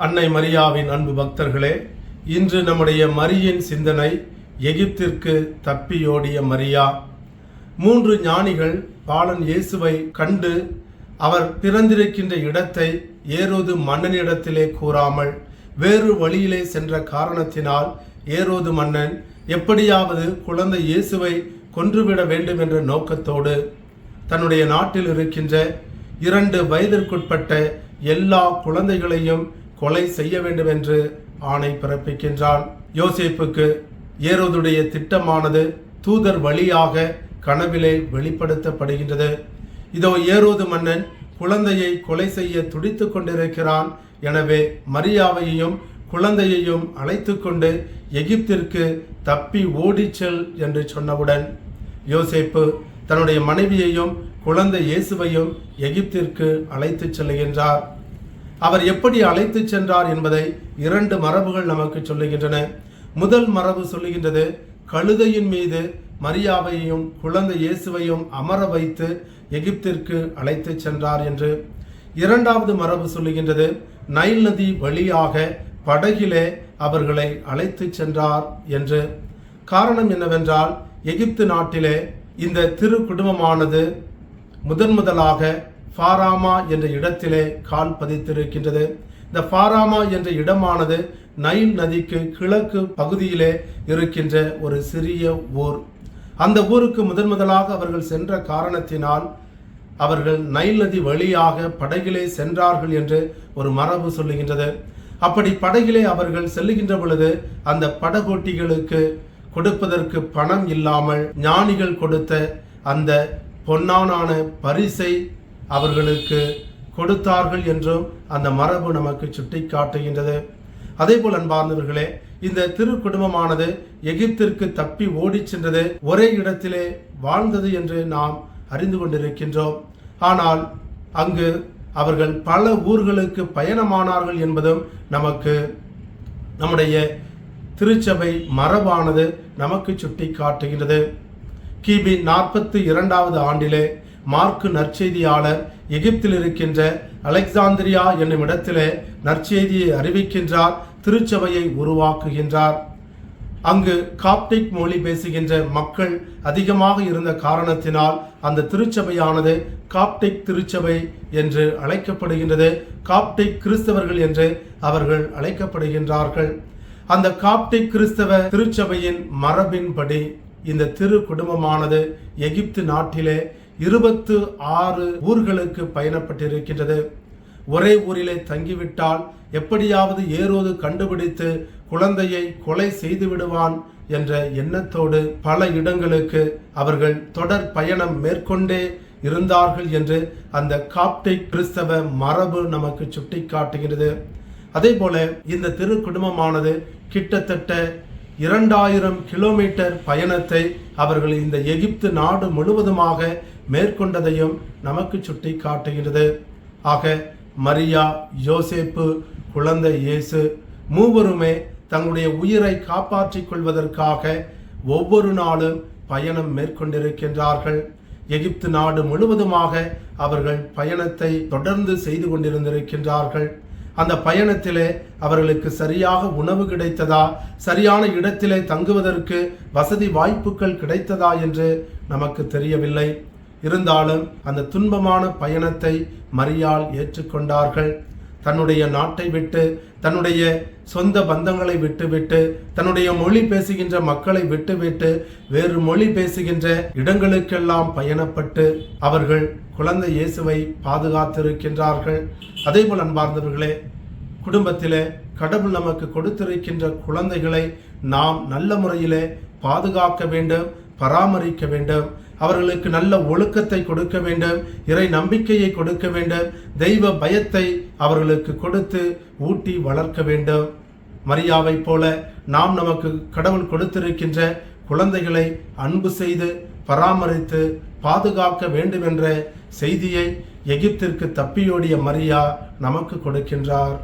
அன்னை மரியாவின் அன்பு பக்தர்களே இன்று நம்முடைய மரியின் சிந்தனை எகிப்திற்கு தப்பியோடிய மரியா. மூன்று ஞானிகள் பாலன் இயேசுவை கண்டு அவர் பிறந்திருக்கின்ற இடத்தை ஏரோது மன்னனிடத்திலே கூறாமல் வேறு வழியிலே சென்ற காரணத்தினால் ஏரோது மன்னன் எப்படியாவது குழந்தை இயேசுவை கொன்றுவிட வேண்டும் என்ற நோக்கத்தோடு தன்னுடைய நாட்டில் இருக்கின்ற இரண்டு வயதிற்குட்பட்ட எல்லா குழந்தைகளையும் கொலை செய்ய வேண்டும் என்று ஆணை பிறப்பிக்கின்றான். யோசேப்புக்கு ஏரோதுடைய திட்டமானது தூதர் வழியாக கனவிலே வெளிப்படுத்தப்படுகின்றது. இதோ ஏரோது மன்னன் குழந்தையை கொலை செய்ய துடித்து கொண்டிருக்கிறான். எனவே மரியாவையும் குழந்தையையும் அழைத்து கொண்டு எகிப்திற்கு தப்பி ஓடிச்செல் என்று சொன்னவுடன் யோசேப்பு தன்னுடைய மனைவியையும் குழந்தை இயேசுவையும் எகிப்திற்கு அழைத்துச் செல்கின்றார் அவர் எப்படி அழைத்துச் சென்றார் என்பதை இரண்டு மரபுகள் நமக்கு சொல்லுகின்றன. முதல் மரபு சொல்லுகின்றது கழுதையின் மீது மரியாவையும் குழந்தை இயேசுவையும் அமர வைத்து எகிப்திற்கு அழைத்துச் சென்றார் என்று. இரண்டாவது மரபு சொல்லுகின்றது நைல் நதி வழியாக படகிலே அவர்களை அழைத்துச் சென்றார் என்று. காரணம் என்னவென்றால் எகிப்து நாட்டிலே இந்த திரு குடும்பமானது முதன் முதலாக ஃபாராமா என்ற இடத்திலே கால் பதித்திருக்கின்றது. இந்த ஃபாராமா என்ற இடமானது நைல் நதிக்கு கிழக்கு பகுதியிலே இருக்கின்ற ஒரு சிறிய ஊர். அந்த ஊருக்கு முதன் முதலாக அவர்கள் சென்ற காரணத்தினால் அவர்கள் நைல் நதி வழியாக படகிலே சென்றார்கள் என்று ஒரு மரபு சொல்லுகின்றது. அப்படி படகிலே அவர்கள் செல்லுகின்ற பொழுது அந்த படகோட்டிகளுக்கு கொடுப்பதற்கு பணம் இல்லாமல் ஞானிகள் கொடுத்த அந்த பொன்னானான பரிசை அவர்களுக்கு கொடுத்தார்கள் என்றும் அந்த மரபு நமக்கு சுட்டி காட்டுகின்றது அதேபோல் அன்பார்ந்தவர்களே இந்த திரு குடும்பமானது எகிப்திற்கு தப்பி ஓடிச் சென்றது ஒரே இடத்திலே வாழ்ந்தது என்று நாம் அறிந்து கொண்டிருக்கின்றோம். ஆனால் அங்கு அவர்கள் பல ஊர்களுக்கு பயணமானார்கள் என்பதும் நமக்கு நம்முடைய திருச்சபை மரபானது நமக்கு சுட்டி காட்டுகின்றது கிபி நாற்பத்தி இரண்டாவது ஆண்டிலே மார்க்கு நற்செய்தியாளர் எகிப்தில் இருக்கின்ற அலெக்சாந்திரியா என்னும் இடத்திலே நற்செய்தியை அறிவிக்கின்றார் திருச்சபையை உருவாக்குகின்றார். அங்கு காப்டிக் மொழி பேசுகின்ற மக்கள் அதிகமாக இருந்த காரணத்தினால் அந்த திருச்சபையானது காப்டிக் திருச்சபை என்று அழைக்கப்படுகின்றது. காப்டிக் கிறிஸ்தவர்கள் என்று அவர்கள் அழைக்கப்படுகின்றார்கள். அந்த காப்டிக் கிறிஸ்தவ திருச்சபையின் மரபின்படி இந்த திரு குடும்பமானது எகிப்து நாட்டிலே இருபத்து ஆறு ஊர்களுக்கு பயணப்பட்டிருக்கின்றது. ஒரே ஊரிலே தங்கிவிட்டால் எப்படியாவது ஏரோது கண்டுபிடித்து குழந்தையை கொலை செய்து விடுவான் என்ற எண்ணத்தோடு பல இடங்களுக்கு அவர்கள் தொடர் பயணம் மேற்கொண்டே இருந்தார்கள் என்று அந்த காப்டிக் கிறிஸ்தவ மரபு நமக்கு சுட்டி காட்டுகிறது அதே போல இந்த திரு குடும்பமானது கிட்டத்தட்ட இரண்டாயிரம் கிலோமீட்டர் பயணத்தை அவர்கள் இந்த எகிப்து நாடு முழுவதுமாக மேற்கொண்டதையும் நமக்கு சுட்டி காட்டுகிறது ஆக மரியா யோசேப்பு குழந்தை இயேசு மூவருமே தங்களுடைய உயிரை காப்பாற்றிக் கொள்வதற்காக ஒவ்வொரு நாளும் பயணம் மேற்கொண்டிருக்கின்றார்கள். எகிப்து நாடு முழுவதுமாக அவர்கள் பயணத்தை தொடர்ந்து செய்து கொண்டிருந்திருக்கின்றார்கள். அந்த பயணத்திலே அவர்களுக்கு சரியாக உணவு கிடைத்ததா? சரியான இடத்திலே தங்குவதற்கு வசதி வாய்ப்புகள் கிடைத்ததா என்று நமக்கு தெரியவில்லை. இருந்தாலும் அந்த துன்பமான பயணத்தை மரியால் ஏற்றுக்கொண்டார்கள். தன்னுடைய நாட்டை விட்டு தன்னுடைய சொந்த பந்தங்களை விட்டுவிட்டு தன்னுடைய மொழி பேசுகின்ற மக்களை விட்டுவிட்டு வேறு மொழி பேசுகின்ற இடங்களுக்கெல்லாம் பயணப்பட்டு அவர்கள் குழந்தை இயேசுவை பாதுகாத்திருக்கின்றார்கள். அதேபோல் அன்பார்ந்தவர்களே குடும்பத்திலே கடவுள் நமக்கு கொடுத்திருக்கின்ற குழந்தைகளை நாம் நல்ல முறையிலே பாதுகாக்க வேண்டும் பராமரிக்க வேண்டும். அவர்களுக்கு நல்ல ஒழுக்கத்தை கொடுக்க வேண்டும் இறை நம்பிக்கையை கொடுக்க வேண்டும் தெய்வ பயத்தை அவர்களுக்கு கொடுத்து ஊட்டி வளர்க்க வேண்டும். மரியாவை போல நாம் நமக்கு கடவுள் கொடுத்திருக்கின்ற குழந்தைகளை அன்பு செய்து பராமரித்து பாதுகாக்க வேண்டும் என்ற செய்தியை எகிப்திற்கு தப்பியோடிய மரியா நமக்கு கொடுக்கின்றார்.